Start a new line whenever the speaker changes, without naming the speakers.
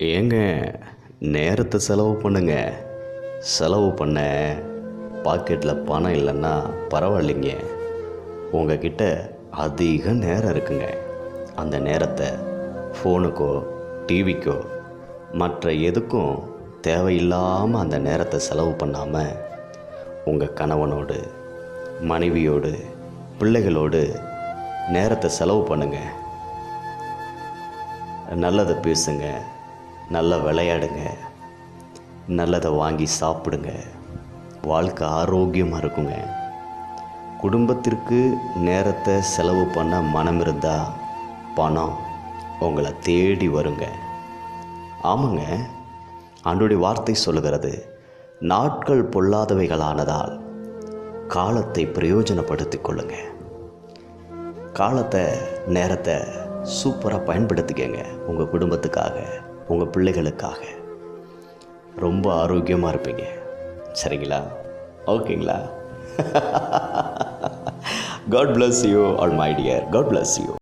ஏங்க நேரத்தை செலவு பண்ணுங்க. செலவு பண்ண பாக்கெட்டில் பணம் இல்லைன்னா பரவாயில்லைங்க. உங்ககிட்ட அதிக நேரம் இருக்குங்க. அந்த நேரத்தை ஃபோனுக்கோ டிவிக்கோ மற்ற எதுக்கும் தேவையில்லாமல் அந்த நேரத்தை செலவு பண்ணாமல் உங்கள் கணவனோடு மனைவியோடு பிள்ளைகளோடு நேரத்தை செலவு பண்ணுங்கள் நல்லதை பேசுங்கள் நல்லா விளையாடுங்க. நல்லதை வாங்கி சாப்பிடுங்க. வாழ்க்கை ஆரோக்கியமாக இருக்குங்க. குடும்பத்திற்கு நேரத்தை செலவு பண்ண மனம் இருந்தால் பணம் உங்களை தேடி வருங்க. ஆமாங்க. ஆண்டுடைய வார்த்தை சொல்லுகிறது நாட்கள் பொல்லாதவைகளானதால் காலத்தை பிரயோஜனப்படுத்தி கொள்ளுங்க. காலத்தை நேரத்தை சூப்பராக பயன்படுத்திக்கங்க உங்கள் குடும்பத்துக்காக. உங்கள் பிள்ளைகளுக்காக. ரொம்ப ஆரோக்கியமாக இருப்பீங்க. சரிங்களா? ஓகேங்களா? God bless you all my dear God bless you